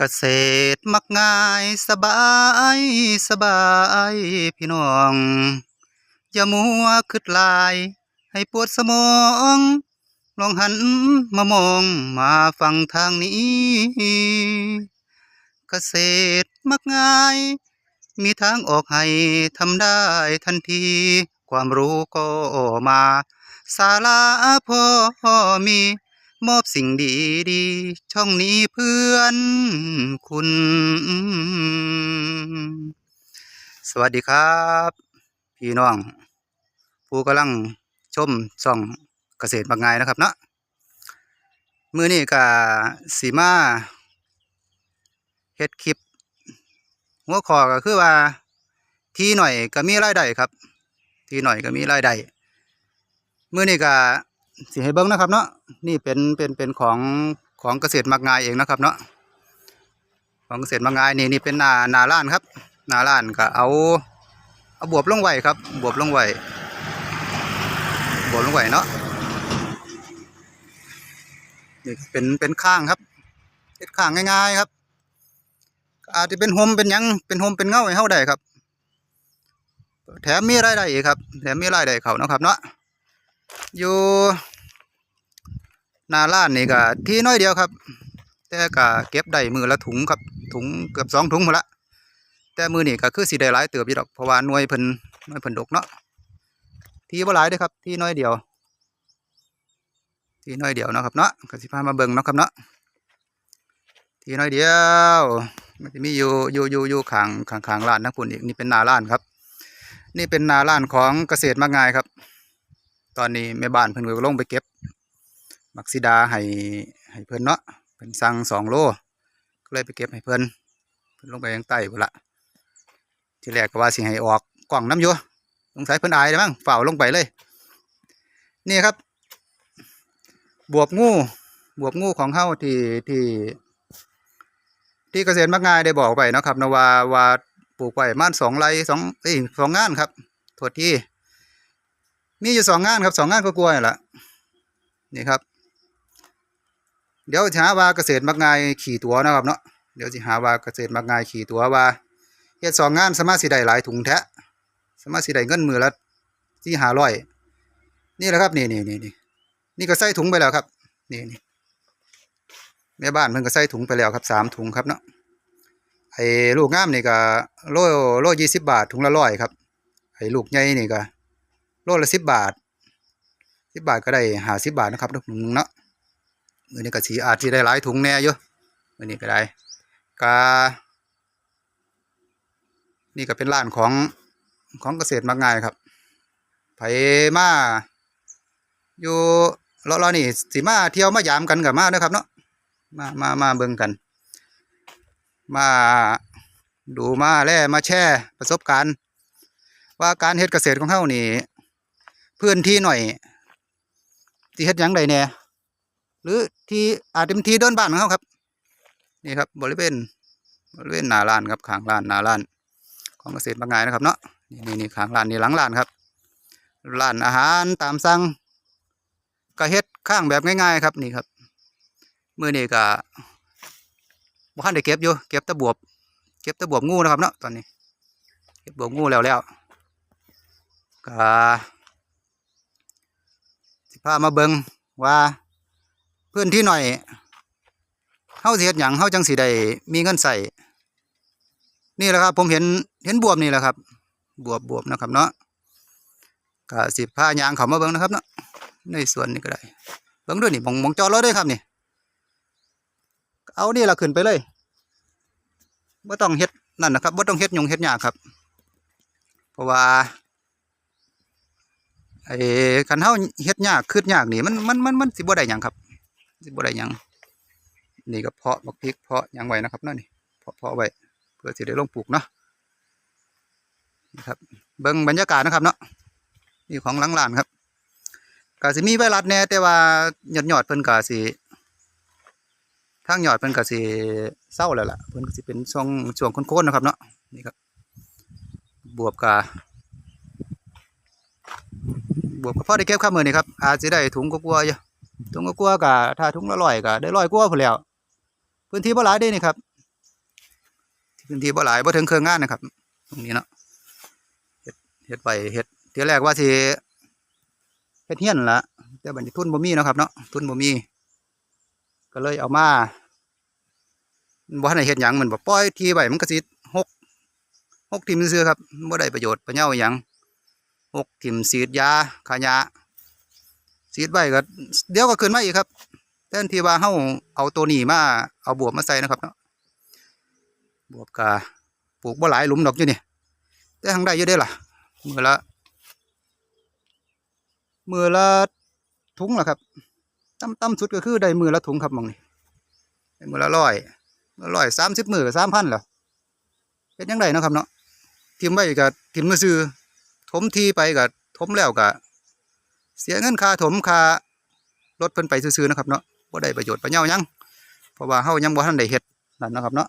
เกษตรมักง่ายสบายสบายพี่น้อง อย่ามัวคิดลาย ให้ปวดสมอง ลองหันมามองมาฟังทางนี้ เกษตรมักง่าย มีทางออกให้ทำได้ทันที ความรู้ก็มาศาลาพอมี มอบสิ่งดีดีๆช่องนี้เพื่อนคุณ สวัสดีครับ พี่น้อง ผู้กำลังชมช่องเกษตรบางไงนะครับเนาะมือนี้ก็สีมาเฮ็ดคลิป หัวข้อก็คือว่า ทีหน่อยก็มีรายได้ครับ ทีหน่อยก็มีรายได้มือนี้ก็ สิให้เบิ่งนะครับเนาะนี่เป็นเป็นเป็นของของเกษตรมักงายเองนะครับเนาะของเกษตรมักงายนี่นี่เป็นนานาล้านครับ นาล้านก็เอาเอาบวบลงไว้ครับ บวบลงไว้บวบลงไว้เนาะนี่เป็นเป็นข้างครับเป็นข้างง่ายๆครับอาจจะเป็นโฮมเป็นยังเป็นโฮมเป็นเงาให้เฮาได้ครับ แถมมีรายได้อีกครับ แถมมีรายได้เขานะครับเนาะ อยู่นาล้านนี่ก็ที่น้อยเดียวครับ แต่ก็เก็บได้มือละถุงครับถุงเกือบสองถุงหมดละแต่มือนี่ก็คือสิได้หลายเติบอยู่ดอกเพราะว่าหน่วยเพิ่นหน่วยเพิ่นดกเนาะที่บ่หลายเด้อครับ ที่น้อยเดียว ที่น้อยเดียวเนาะครับเนาะก็สิพามาเบิ่งเนาะครับเนาะที่น้อยเดียว มันจะมีอยู่อยู่อยู่อยู่ขางขางขางร้านทั้งปุ่นอีกนี่เป็นนาร้านครับ นี่เป็นนาร้านของเกษตรมากงายครับ ตอนนี้แม่บ้านเพิ่นก็ลงไปเก็บมักซิดาให้ให้เพิ่นเนาะเพิ่นสั่งสองโลก็เลยไปเก็บให้เพิ่นเพิ่นลงไปยังใต้พุ่นละทีแรกก็ว่าสิให้ออกกล่องน้ำอยู่สงสัยเพิ่นอายเลยมั้งฝ่าวลงไปเลย นี่ครับ บวบงูบวบงูของเฮาที่ที่ที่เกษตรมักง่ายได้บอกไปนะครับนะว่าว่าปลูกไว้ประมาณสองไร่สองเอ้ยสองงานครับโทษที่ มีอยู่สองงานครับสองงานก็กลัวนี่แหละนี่ครับ เดี๋ยวหาว่าเกษตรมักง่ายขี่ตัวนะครับเนาะเดี๋ยวจะหาว่าเกษตรมักง่ายขี่ตัวว่าเฮ็ดสองงานสามารถสิได้หลายถุงแท้สามารถสิได้เงินมือละที่หาร้อยนี่แหละครับนี่นี่นี่นี่นี่ก็ใส่ถุงไปแล้วครับ นี่นี่แม่บ้านเพิ่นก็ใส่ถุงไปแล้วครับสามถุงครับเนาะไอ้ลูกงามนี่ก็โลโลยี่สิบบาทถุงละร้อยครับไอ้ลูกใหญ่นี่ก็ โลละสิบบาทสิบบาทก็ได้หาสิบบาทนะครับถุงหนึงเนาะมื้อนี้ก็สิอาจสิได้หลายถุงแน่อยู่มื้อนี้ก็ได้ก็นี่ก็เป็นร้านของของเกษตรมักง่ายครับไผมาอยู่เลาะๆนี่สิมาเที่ยวมายามกันก็มาเด้อครับเนาะมามามาเบิ่งกัน มาดูมาแล่มาแชร์ประสบการณ์ ว่าการเฮ็ดเกษตรของเฮานี่ พื้นที่หน่อยที่เฮ็ดยังใดแหน่หรือที่อาจจะเป็นที่เดินบ้านของเฮาครับ นี่ครับบริเวณบริเวณหน้าร้านครับขางร้านหน้าร้าน ของเกษตรบางไงนะครับเนาะนี่นี่นี่ขางร้านนี่หลังร้านครับร้านอาหารตามสั่งก็เฮ็ดข้างแบบง่ายๆครับนี่ครับมื่อนี้ก็บ่ทันได้เก็บอยู่เก็บตะบวบ เก็บตะบวบงูนะครับเนาะตอนนี้ เก็บบวบงูแล้วแล้วก็ พามาเบิงว่าพื้นที่หน่อยเฮาสิเฮ็ดหยังเฮาจังสิได้มีเงินใส่นี่แหละครับ ผมเห็นเห็นบวบนี่แหละครับ บวบบวบนะครับเนาะก็สิพายางเขามาเบิงนะครับเนาะในส่วนนี่ก็ได้เบิงด้วยนี่มองมองจอรถด้วยครับนี่เอานี่ละขึ้นไปเลยบ่ต้องเฮ็ดนั่นนะครับบ่ต้องเฮ็ดยงเฮ็ดยากครับ เพราะว่า ไอ้คันเฮาเฮ็ดยากคืดยากนี่มันมันมันมันสิบ่ได้หยังครับสิบ่ได้หยังนี่ก็เพาะบักพริกเพาะหยังไว้นะครับเนาะนี่เพาะเพาะไว้เพื่อสิได้ลงปลูกเนาะนี่ครับเบิ่งบรรยากาศนะครับเนาะนี่ของหลังร้านครับก็สิมีไวรัสแน่แต่ว่าหยอดๆเพิ่นก็สิทางหยอดเพิ่นก็สิเศร้าแล้วล่ะเพิ่นก็สิเป็นช่วงช่วงโคนๆนะครับเนาะนี่ครับบวบกา บวบก็พอได้เก็บข้ามมือนี่ครับอาจจะได้ถุงก็กลัวอยู่ถุงก็กลัวก็ถ้าถุงละร้อยก็ได้ร้อยกว่าพุ่นแล้ว พื้นที่บ่หลายเด้นี่ครับ พื้นที่บ่หลายบ่ถึงเครื่องงานนะครับ ตรงนี้เนาะเฮ็ดเฮ็ดไปเฮ็ดเทียแรกว่าสิเฮ็ดเฮี้ยนละแต่บัดนี้ทุนบ่มีนะครับเนาะทุนบ่มีก็เลยเอามาบ่ทันเฮ็ดหยังมันบ่ปล่อยทีไว้มันก็สิหกหกทิ่มซื่อครับบ่ได้ประโยชน์ประเหย้าหยัง หกทิ่มฉีดยาฆ่าหญ้าฉีดไว้ก็เดี๋ยวก็ขึ้นมาอีกครับแทนที่ว่าเฮาเอาตัวนี้มาเอาบวบมาใส่นะครับเนาะบวบก็ปลูกบ่หลายหลุมดอกอยู่นี่แต่ทางได้อยู่เด้ล่ะมือละมือละถุงล่ะครับต่ำต่ำสุดก็คือได้มือละถุงครับมองนี่ได้มือละร้อยร้อยสามสิบมือสามพันเหรอเป็นยังไงนะครับเนาะทิมไว้กับทิมมือซื้อ ถมทีไปกับถมแล้วกับเสียเงินค่าถมค่ารถเพิ่นไปซื้อๆนะครับเนาะบ่ได้ประโยชน์ประเหย้ายังเพราะว่าเฮายังบ่ทันได้เฮ็ดนั่นนะครับเนาะ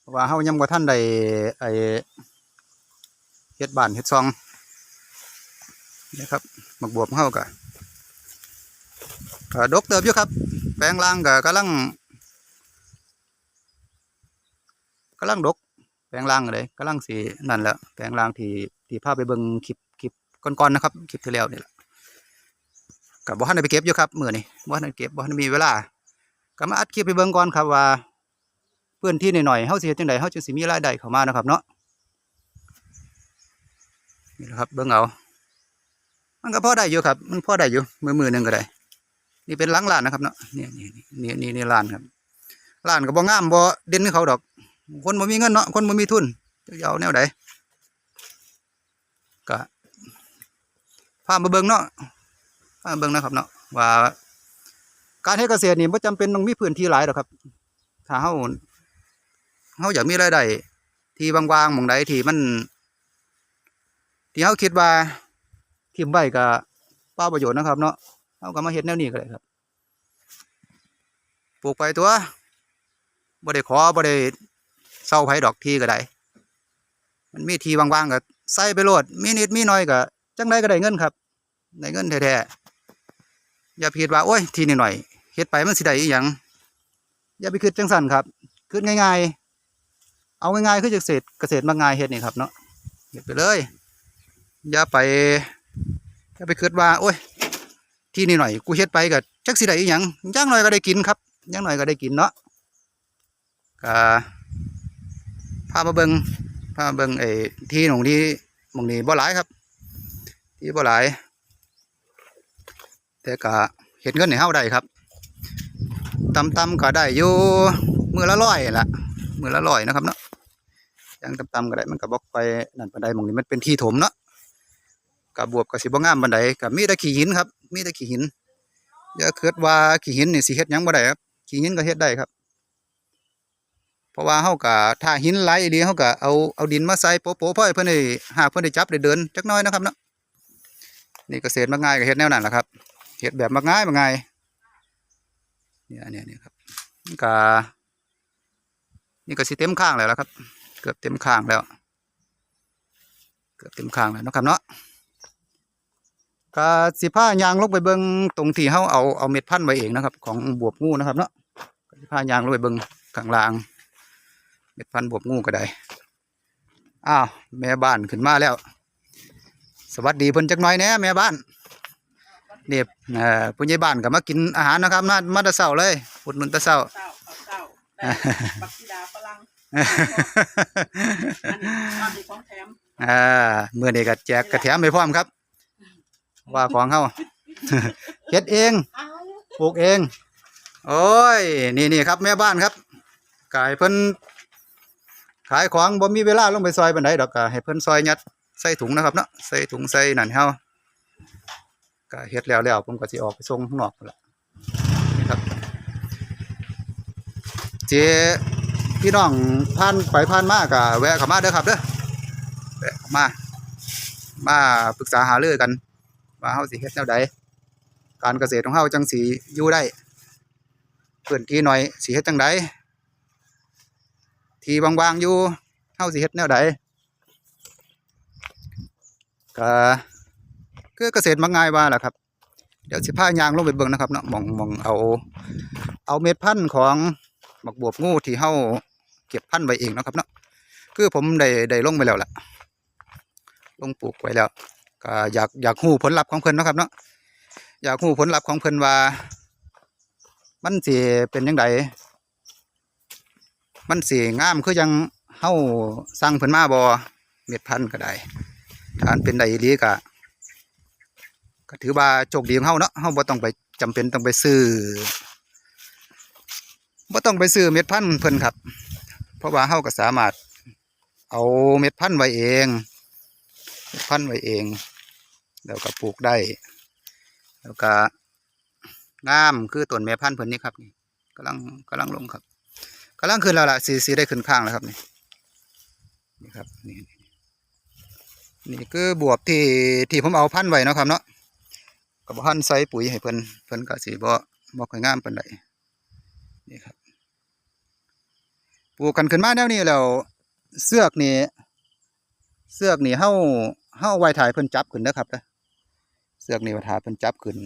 เพราะว่าเฮายังบ่ทันได้ไอเฮ็ดบ้านเฮ็ดซองนะครับหมักบวบของเฮาก็ก็ดกเติบอยู่ครับ แปลงล่างก็กำลังกำลังดก ลงล่างเลยกำลังสีนั่นแหละแปลงล่างที่ที่พาพไปเบิ่งคลิปคลิปก่อนๆนะครับคลิปที่แล้วนี่แหละกับบ่ทันได้ไปเก็บอยู่ครับมือนี้บ่ทันได้เก็บบ่ทันมีเวลาก็มาอัดคลิปไปเบิ่งก่อนครับว่าพื้นที่หน่อยๆเฮาสิเฮ็ดจังไดเฮาจึงสิมีรายได้เข้ามานะครับเนาะนี่แหละครับเบิ่งเอามันก็พอได้อยู่ครับ มันพอได้อยู่มือมือหนึ่งก็ได้ นี่เป็นหลังร้านนะครับเนาะนี่นี่นี่นี่นี่ร้านครับร้านก็บ่งามบ่เด่นคือเขาดอก คนบ่มีเงินเนาะคนบ่มีทุนจะเอาแนวใดก็พามาเบิ่งเนาะพามาเบิ่งนะครับเนาะว่าการเฮ็ดเกษตรนี่บ่จำเป็นต้องมีพื้นที่หลายดอกครับ ถ้าเฮาเฮาอยากมีรายได้ที่ว่างๆหม่องใดที่มัน ที่เฮาคิดว่าทิมไว้ก็เปล่าประโยชน์นะครับ เนาะเอาก็มาเฮ็ดแนวนี้ก็ได้ครับ ปลูกไปตัวบ่ได้ขอบ่ได้ เศร้าไผดอกทีก็ได้มันมีทีว่างๆก็ใส่ไปโลดมีนิดมีน้อยก็จังไดก็ได้เงินครับได้เงินแท้ๆอย่าไปคิดว่าโอ้ยทีนิดหน่อยเฮ็ดไปมันสิได้อีหยังอย่าไปคิดจังสั่นครับคิดง่ายๆ เอาง่ายๆคือเกษตรเกษตรมาง่ายเฮ็ดนี่ครับเนาะเฮ็ดไปเลยอย่าไปอย่าไปคิดว่า โอ้ยที่นี่หน่อยกูเฮ็ดไปก็จักสิได้อีหยังย่างหน่อยก็ได้กินครับย่างหน่อยก็ได้กินเนาะก็ามาเบิงพามาเบิงไอ้ที่หนองนี้หมองนี้บ่หลายครับ ที่บ่หลาย แต่ก็เห็นเงินในเฮาได้ครับต่ำก็ได้อยู่มือละร้อยละมือละร้อยนะครับเนาะย่างต่ำก็ได้มันก็บ่ค่อยนั่นปานใดมองนี้มันเป็นที่ถมเนาะกับบวบกับสิบ่งามบันไดกับมีต่ขี้หินครับ มีต่ขี้หินอย่าคิดว่าขี้หินนี่สิเฮ็ดยังบ่ได้ครับขี้หินก็เฮ็ดได้ครับ เพราะว่าเฮาก็ถ้าหินไหลอีหลีเฮาก็เอาเอาดินมาใส่โป๊ะๆเพื่อให้เพิ่อนได้หากเพิ่อนได้จับได้เดินจักน้อยนะครับเนาะนี่เกษตรมักง่ายก็เฮ็ดแนวนั้นแหละครับเฮ็ดแบบมักง่ายมักง่ายเนี่ยเนี่ยเนี่ยครับนี่ก็นี่ก็สิเต็มข้างแล้วละครับ เกือบเต็มข้างแล้ว เกือบเต็มข้างแล้วนะครับเนาะก็สิพายางลงไปเบิงตรงที่เฮาเอาเอาเม็ดพันธุ์ไว้เองนะครับ ของบวบงูนะครับเนาะสิพายางลงไปเบิงข้างล่าง เม็ดพันธุ์บวบงูก็ได้อ้าวแม่บ้านขึ้นมาแล้ว สวัสดีเพิ่นจักหน่อยแหน่แม่บ้านเด็บเอ่อผู้ใหญ่บ้านก็มากินอาหารนะครับมามาแต่เช้าเลยอุดหนุนแต่เช้าเศร้าเศร้าแต่บักกีดาฝรั่งอันนี้อันนี้ของแถมอ่าเมื่อนี้ก็แจกกระแถมไปพร้อมครับ ว่าของเฮาเฮ็ดเองอ้าวปลูกเอง โอ้ย นี่นี่ครับแม่บ้านครับกายเพิ่น ขายของบ่มีเวลาลงไปซอยบันไดดอกก็ให้เพิ่นซอยยัดใส่ถุงนะครับเนาะใส่ถุงใส่นั่นเฮาก็เฮ็ดแล้วแล้วผมก็สิออกไปส่งข้างนอกละนี่ครับ เจพี่น้องผ่านไปผ่านมาก็แวะเข้ามาเด้อครับเด้อแวะเข้ามา มาปรึกษาหารือกันว่าเฮาสิเฮ็ดแนวใดการเกษตรของเฮาจังสีอยู่ได้พื้นที่หน่อยสิเฮ็ดจังได ที่ว่างๆอยู่เฮาสิเฮ็ดแนวใดก็คือเกษตรมักง่ายว่าล่ะครับ เดี๋ยวสิพายางลงไปเบิ่งนะครับเนาะมองมองเอา เอาเม็ดพันธุ์ของหมักบวบงูที่เฮาเก็บพันธุ์ไว้เองนะครับเนาะคือผมได้ได้ลงไปแล้วล่ะ ลงปลูกไว้แล้วก็อยากอยากฮู้ผลลัพธ์ของเพิ่นนะครับเนาะอยากฮู้ผลลัพธ์ของเพิ่นว่า มันสิเป็นยังไง มันสิงามคือยังเฮาสั่งเพิ่นมาบ่เม็ดพันธุ์ก็ได้ถ้าอันเป็นได้อีหลีก็ก็ถือว่าโชคดีของเฮาเนาะเฮาบ่ต้องไปจำเป็นต้องไปซื้อบ่ต้องไปซื้อเม็ดพันธุ์เพิ่นครับ เพราะว่าเฮาก็สามารถ เอาเม็ดพันธุ์ไว้เองพันธุ์ไว้เอง แล้วก็ปลูกได้ แล้วก็งามคือต้นแม่พันธุ์เพิ่นนี่ครับนี่กำลังกำลังลงครับำลังขึ้นแล้วล่ะสีสีได้ขึ้นข้างแล้วครับนี่นี่ครับนี่นี่คือบวบที่ที่ผมเอาพันไว้นะครับเนาะกับพันใส่ปุ๋ยให้เพิ่นเพิ่นก็สีบ่บ่ค่อยงามปานใดนี่ครับปลูกกันขึ้นมาแนวนี้แล้วเสือกนี่เสือกนี่เฮาเฮาไว้ถ่ายเพิ่นจับขึ้นเด้อครับเด้อเสือกนี่ไว้ถ่ายเพิ่นจับขึ้น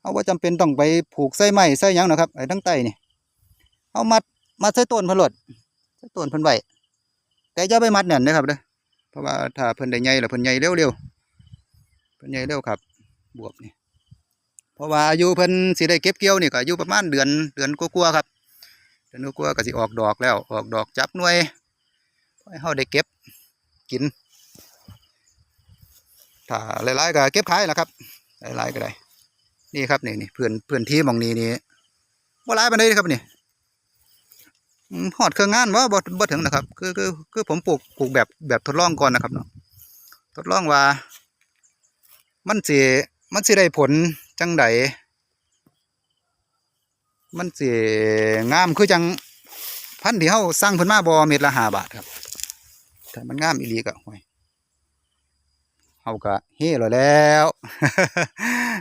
เฮาบ่าจำเป็นต้องไปผูกใส่ไม้ใส่ยังนะครับไอ้ทั้งใต้นี่เฮามัด มัดใส่ต้นพิ่นโลดใส่ต้นเพิ่นไว้แต่อย่าไปมัดแน่นเด้อครับเด้อเพราะว่าถ้าเพิ่นได้ใหญ่แล้วเพิ่นใหญ่เร็วๆเพิ่นใหญ่เร็วครับ บวบนี่เพราะว่าอายุเพิ่นสิได้เก็บเกี่ยวนี่ก็อายุประมาณเดือนเดือนกว่าๆครับเดือนกว่าๆก็สิออกดอกแล้ว ออกดอกจับหน่วยให้เฮาได้เก็บกินถ้าหลายๆก็เก็บขายแหละครับหลายๆก็ได้นี่ครับนี่นี่เพื่อนเพื่อนที่มองนี้นี่บ่หลายปานใดครับนี่ อืมฮอดเครื่องงานว่าบ่บ่ถึงนะครับ คือคือคือผมปลูกปลูกแบบแบบทดลองก่อนนะครับเนาะทดลองว่า มันสิมันสิได้ผลจังใดมันสิงามคือจังพันธุ์ที่เฮาสั่งเพิ่นมาบ่เม็ดละห้าบาทครับถ้ามันงามอีหลีก็ห่วยเฮาก็เฮ่แล้วแล้ว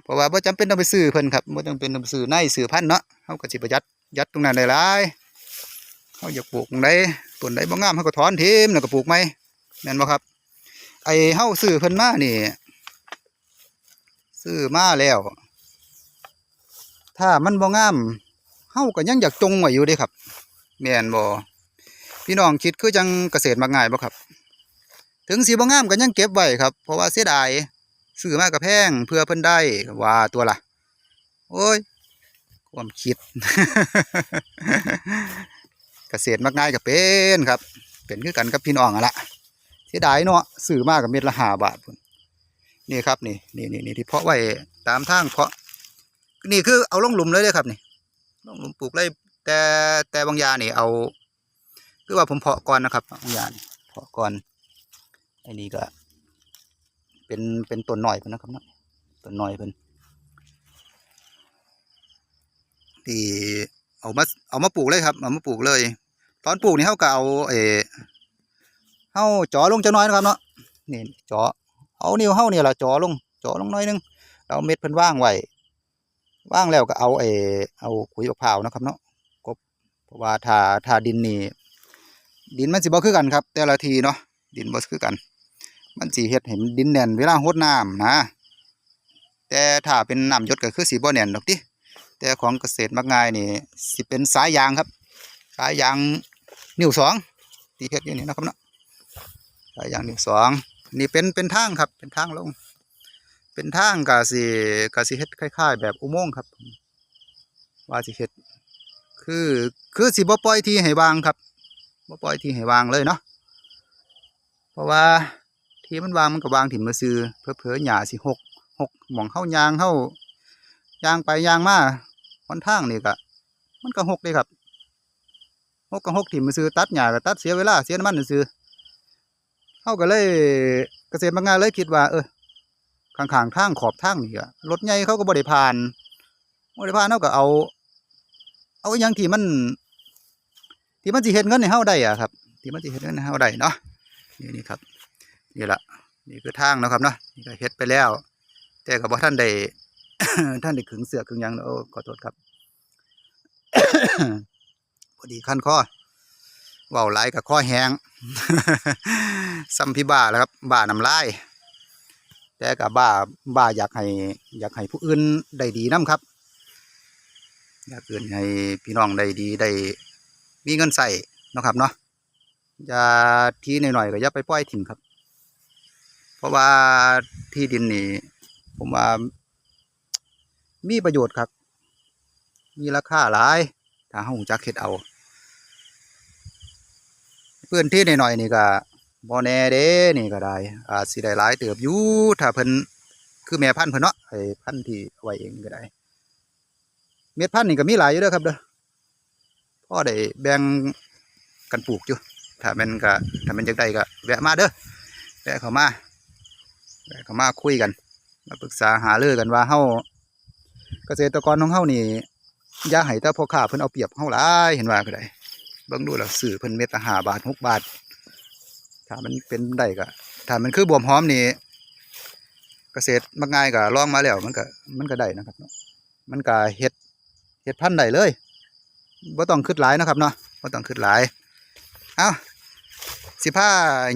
เพราะว่าบ่จำเป็นต้องไปซื้อเพิ่นครับบ่จำเป็นต้องไปซื้อในซื้อพันธุ์เนาะเฮาก็สิประหยัดยัดตรงนั้นได้หลาย เฮาอยากปลูกตรงใดต้นใดบ่งามเฮาก็ถอนทิ้งแล้วก็ปลูกใหมแม่นบ่ครับ ไอ้เฮาซื้อเพิ่นมานี่ซื้อมาแล้ว ถ้ามันบ่งามเฮาก็ยังอยากจงไว้อยู่เด้ครับแม่นบ่พี่น้องคิดคือจังเกษตรมักง่ายบ่ครับ ถึงสีบ่งามก็ยังเก็บไว้ครับ เพราะว่าเสียดายซื้อมาก็แพงเพื่อเพิ่นได้ว่าตัวละโอ้ยความคิด เกษตรมักง่ายก็เป็นครับ เป็นคือกันกับพี่น้องอะละเสียดายเนาะซื้อมากกับเม็ดละห้าบาทพุ่นนี่ครับนี่นี่นี่นี่ที่เพาะไว้ตามทางเพาะ นี่คือเอาลงหลุมเลยเด้อครับนี่ลงหลุมปลูกเลยแต่แต่บางยางนี่เอา คือว่าผมเพาะก่อนนะครับบางยาเพาะก่อนอันนี้ก็ เป็นเป็นต้นหน่อยเพิ่นนะครับนะต้นหน่อยเพิ่นที่เอามาเอามาปลูกเลยครับเอามาปลูกเลย ตอนปลูกนี่เขาก็เอาเออเขาจ่อลงจังน้อยนะครับเนาะนี่จ่อเอานิ้วเขาเนี่ยละจ่อลงจ่อลงน้อยหนึงเราเม็ดเพิ่นว่างไว้ว่างแล้วก็เอาเออเอาขุยมะพร้าวนะครับเนาะกบเพราะว่าถ้าถ้าดินนี่ดินมันสิบ่คือกันครับ แต่ละทีเนาะดินบ่คือกัน มันสิเฮ็ดให้ดินแน่นเวลารดน้ำนะ แต่ถ้าเป็นน้ำยศก็คือสิบ่แน่นดอกติแต่ของเกษตรมักง่ายนี่สิเป็นสายยางครับ สายยาง นิ้วสองที่เฮ็ดอยู่นี่นะครับเนาะสายยางนิ้วสองนี่เป็นเป็นทางครับ เป็นทางลง เป็นทางก็สิก็สิเฮ็ดคล้าย ๆ แบบอุโมงค์ครับ ว่าสิเฮ็ดคือคือสิบ่ปล่อยที่ให้วางครับบ่ปล่อยที่ให้วางเลยเนาะเพราะว่าที่มันวางมันก็วางถิ่มมาซื้อเพื่อเผื่อหญ้าสิหกหกหมองเข้ายางเข้ายางไปยางมาหนทางนี่ก็มันก็หกเลยครับ หกก็หกถิ่มมาซื้อตัดหญ้าก็ตัดเสียเวลาเสียน้ำมันซื้อเขาก็เลยเกษตรบางงานเลยคิดว่า เออข้างๆทางขอบทางนี่ก็รถใหญ่เขาก็บริพานบริพานเขาก็เอา เอาอย่างที่มัน ที่มันสิเฮ็ดเงินให้เฮาได้อะครับ ที่มันสิเฮ็ดเงินให้เฮาได้เนาะนี่นี่ครับนี่ละนี่คือทางนะครับเนาะนี่ก็เฮ็ดไปแล้ว แต่ก็บ่ท่านได้ท่านได้ขึงเสือขึงยังนะโอ้ขอโทษครับ พอดีคันคอเว้าหลกับคอแห้งซัมพี่บ้าแล้วครับบ้าน้ำลายแต่ก็บ้าบ้าอยากให้อยากให้ผู้อื่นได้ดีนํครับ อยากเอื่นให้พี่น้องได้ดีได้มีเงินใส่นะครับเนาะอย่าทีหน่อยๆก็อย่าไปปล่อยทิ้งครับ เพราะว่าที่ดินนี่ผมว่ามีประโยชน์ครับ มีราคาหลาย ถ้าเฮารู้จักเฮ็ดเอา พื้นที่หน่อยๆนี่ก็บ่แน่เด้นี่ก็ได้อาจสิได้หลายเติบอยู่ถ้าเพิ่นคือแม่พันธุ์เพิ่นเนาะไอ้พันธุ์ที่ไว้เองก็ได้ เม็ดพันธุ์นี่ก็มีหลายอยู่เด้อครับเด้อพ่อได้แบ่งกันปลูกอยู่ถ้ามันก็ถ้ามันจักได้ก็แวะมาเด้อแวะเข้ามาแวะเข้ามาคุยกันมาปรึกษาหาเรือกันว่าเฮาเกษตรกรของเฮานี่อย่าให้แต่พ่อค้าเพิ่นเอาเปรียบเฮาหลายเห็นว่าก็ได้ เบิ่งดูแล้วซื้อเพิ่นเม็ดละ5บาท6บาท ถ้ามันเป็นได้ก็ถ้ามันคือบวมหอมนี่เกษตรมักง่ายก็ลองมาแล้วมันก็มันก็ได้นะครับเนาะมันก็เฮ็ดเฮ็ดพันธุ์ได้เลยบ่ต้องคิดหลายนะครับเนาะบ่ต้องคิดหลายเอาสิผ้า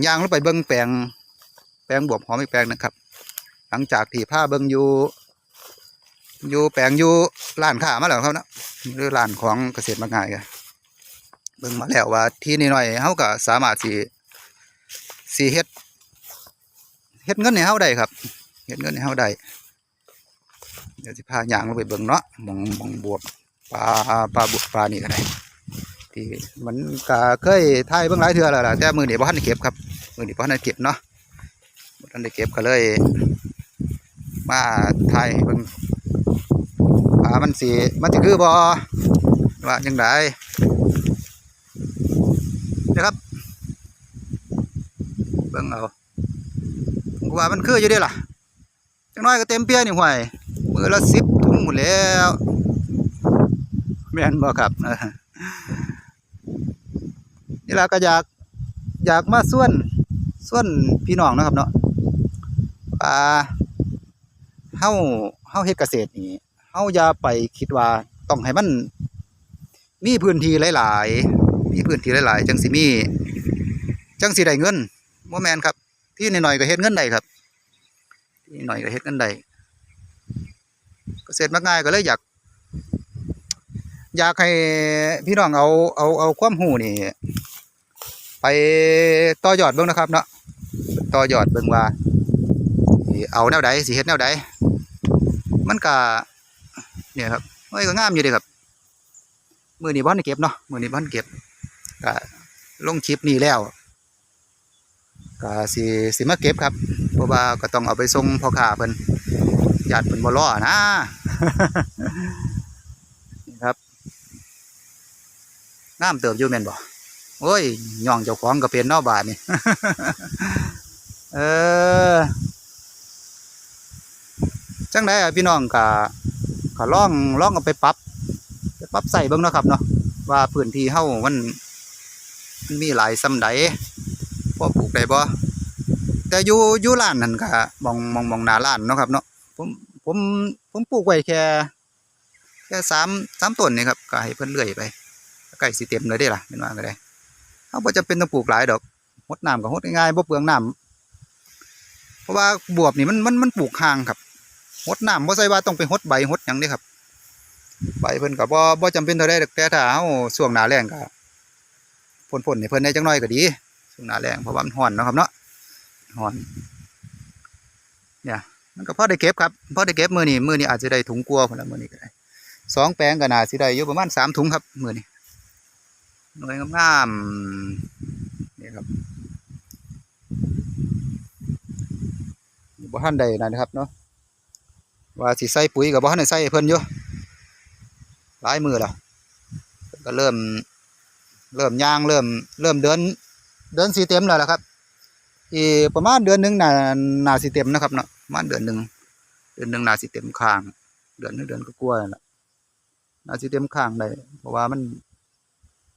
ยางลงไปเบิ้งแปลง แปลงบวบหอมอีกแปลงนะครับ หลังจากที่ผ้าเบิ้งอยู่อยู่แปลงอยู่ร้านค้ามาแล้วครับเนาะหรือร้านของเกษตรมักง่ายกัน เบิ้งมาแล้วว่าที่นี่หน่อยเฮาก็สามารถสิสิเฮ็ดเฮ็ดเงินให้เฮาได้ครับเฮ็ดเงินให้เฮาได้เดี๋ยวสิพายางลงไปเบิ่งเนาะมองมองบวบปลาปลาบวบปลานี่ก็ได้ที่มันก็เคยถ่ายเบิ่งหลายเทื่อแล้วล่ะแต่มือนี้บ่ทันได้เก็บครับมือนี้บ่ทันได้เก็บเนาะบ่ทันได้เก็บก็เลย มาถ่ายเบิ่งว่ามันสิมันสิคือบ่ว่าจังได นะครับเบิ่งเอาผมว่ามันคืออยู่ด้ล่ะจังน้อยก็เต็มเปียนี่ห่วยมือละ10ถุงหมดแล้วแม่นบ่ครับนี่ละก็อยากอยากมาส่วนส่วนพี่น้องนะครับเนาะอ่าเฮาเฮาเฮ็ดเกษตรนี่เฮาอย่าไปคิดว่าต้องให้มันมีพื้นที่หลาย ๆ มีพื้นที่หลายๆจังสิมีจังสิได้เงินบ่แมนครับ ที่หน้อยๆก็เฮ็ดเงินได้ครับ ที่หน้อยก็เฮ็ดเงินได้เกษตรมักง่ายก็เลยอยาก อยากให้พี่น้องเอาเอาเอาความรู้นี่ ไปต่อยอดเบิ่งนะครับ เนาะต่อยอดเบิ่งว่าเอาแนวใดสิเฮ็ดแนวใดมันก็เนี่ยครับเฮ้ยก็งามอยู่ด้ครับมือนี้บ่ทันเก็บเนาะมือนี้บ่ทันเก็บ ก็ลงคลิปนี้แล้วก็สิสิมาเก็บครับเพราะว่าก็ต้องเอาไปส่งพ่อค้าเพิ่นญาติเพิ่นบ่รอนะนี่ครับงามเติบอยู่แม่นบ่โอ้ยย่องเจ้าของก็เป็นนอบาทนี่เออจังไดอะพี่น้องก็ก็ล่องล่องเอาไปปรับไปปรับใส่เบิ่งเนาะครับเนาะว่าพื้นที่เฮามัน มันมีหลายซำใดพอปลูกได้บ่แต่อยู่อยู่ร้านนั่นก็มองมองมองหน้าร้านเนาะครับเนาะผมผมผมปลูกไว้แค่แค่สามสามต้นนี่ครับก็ให้เพิ่นเลื่อยไปใกล้สิเต็มเลยเด้ล่ะเป็นว่าก็ได้เขาบ่จะเป็นต้องปลูกหลายดอกหดน้ำก็หดง่ายๆบ่เปลืองน้ำเพราะว่าบวบนี่มันมันมันปลูกห่างครับหดน้ำบ่ใช่ว่าต้องไปหดใบหดหยังเด้ครับใบเพิ่นก็บ่บ่จำเป็นเท่าใดดอกแต่ถ้าเฮาช่วงหนาแล้งก็ พ่นๆให้เพิ่นได้จักหน่อยก็ดีช่วงหน้าแล้งเพราะว่ามันร้อนนะครับเนาะร้อนเนี่ยมันก็พอได้เก็บครับพอได้เก็บมือนี้มื้อนี้อาจจะได้ถุงกลัวาพุ่นละมือนี้ก็ได้สองแปลงก็น่าสิได้อยู่ประมาณสามถุงครับมือนี้หน่วยงามๆนี่ครับบ่ทันได้นั่นนะครับเนาะว่าสิใส่ปุ๋ยกับบ่ทันได้ใส่เพิ่นอยู่หลายมือแล้วก็เริ่ม เริ่มยางเริ่มเริ่มเดินเดินสีเต็มแล้วละครับ อีประมาณเดือนหนึ่งน่าน่าสิเต็มนะครับเนาะประมาณเดือนหนึ่งเดือนหนึ่งหนาสิเต็มข้าง เดือนหนึงเดือนก็กลัวานั่นล่ะน่าสิเต็มข้างได้เพราะว่ามัน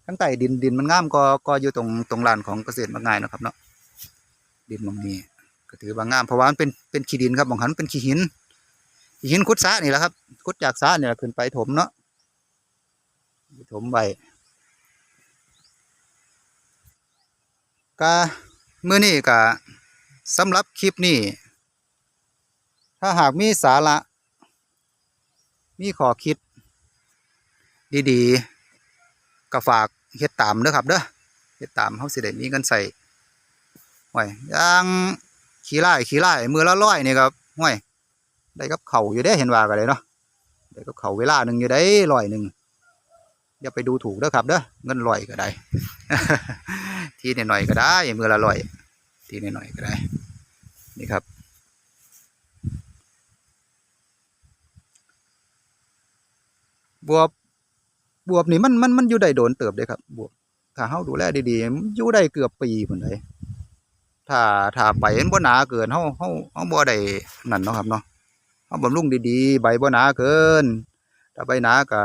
ข้างใต้ดินดินมันงามก็ก็อยู่ตรงตรงลานของเกษตรมักง่ายนะครับเนาะดินหมองนี้ก็ถือว่างามเพราะว่ามันเป็นเป็นขี้ดินครับบางครั้งเป็นขี้หินขี้หินขุดซะนี่แหละครับขุดจากซะนี่แหละขึ้นไปถมเนาะถมไว้ ก็มื้อนี้ก็สำหรับคลิปนี้ ถ้าหากมีสาระ มีข้อคิด ดีๆก็ฝากเฮ็ดตามเด้อครับเด้อเฮ็ดตามเฮาสิได้มีเงินใส่ห่วยอย่างขี้ไล่ขี้ไล่มือละร้อยนี่ก็ห่วยได้กับเขาอยู่เด้เห็นว่ากันเลยเนาะได้กับเขาเวลาหนึ่งอยู่ได้ร้อยหนึ่ง อย่าไปดูถูกเด้อครับเด้อเงินร้อยก็ได้ ทีหน่อยก็ได้มือละร้อย ทีหน่อยก็ได้ นี่ครับ บวบบวบนี่มันมันมันอยู่ได้โดนเติบเด้ครับ บวบถ้าเฮาดูแลดีๆอยู่ได้เกือบปีพุ่นเด้ถ้าถ้าใบมันบ่หนาเกินเฮาเฮาเฮาบ่ได้นั่นเนาะครับเนาะเฮาบำรุงดีๆ ใบบ่หนาเกิน ถ้าใบหนาก็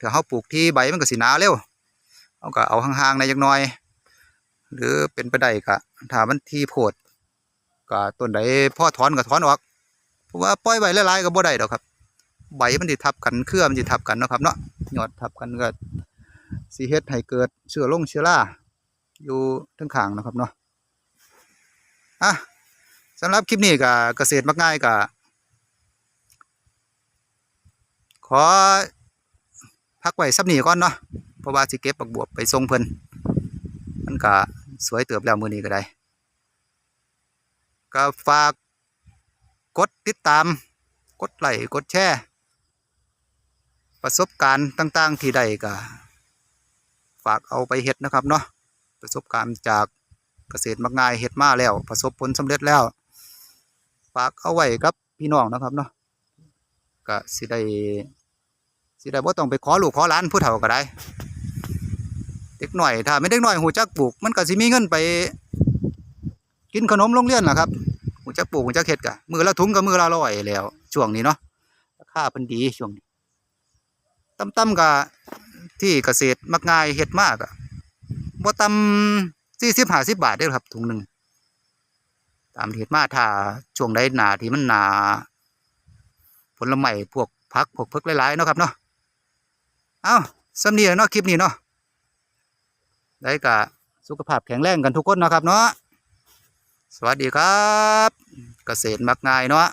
ถ้าเฮาปลูกที่ใบมันก็สิหนาเร็วเฮาก็เอาห่างๆในจักหน่อย หรือเป็นไปได้ก็ถ้ามันที่โพดก็ต้นใดพ่อถอนก็ถอนออกเพราะว่าปล่อยไว้หลายก็บ่ได้ดอกครับ ใบมันสิทับกันเครือมันสิทับกันนะครับเนาะหยอดทับกันก็สิเฮ็ดให้เกิดเชื้อลงเชื้อราอยู่ทั้งข้างนะครับเนาะอะสำหรับคลิปนี้ก็เกษตรมักง่ายก็ขอ พักไว้สับนี้ก่อนเนาะเพราะว่าสิเก็บปักบวบไปส่งเพิ่นมันก็สวยเติบแล้วมือนี้ก็ได้ก็ฝากกดติดตามกดไลค์กดแชร์ประสบการณ์ต่างๆ ที่ได้ก็ฝากเอาไปเฮ็ดนะครับเนาะประสบการณ์จากเกษตรมักง่ายเฮ็ดมาแล้ว ประสบผลสำเร็จแล้ว ฝากเอาไว้กับพี่น้องนะครับเนาะก็สิได้ สิได้บ่ต้องไปขอลูกขอหลานผู้เฒ่าก็ได้เด็กหน่อยถ้าไม่เด็กหน่อยหูจักปลูก มันก็สิมีเงินไป กินขนมโรงเรียนล่ะครับหูจักปลูกหูจักเฮ็ดกะมือละถุงกับมือละร้อยแล้ว ช่วงนี้เนาะราคาเพิ่นดีช่วงนี้ต่ำๆก็ที่เกษตรมักง่ายเฮ็ดมากอะบ่ต่ำสี่สิบห้าสิบบาทเด้อครับถุงหนึ่งตามเฮ็ดมาถ้าช่วงใดหนาที่มันหนาผลไม้พวกผักพวกเพิกหลายๆเนาะครับเนาะ เอ้าสำเนียเนาะคลิปนี้เนาะได้กะสุขภาพแข็งแรงกันทุกคนนะครับเนาะสวัสดีครับ เกษตรมักง่ายเนาะ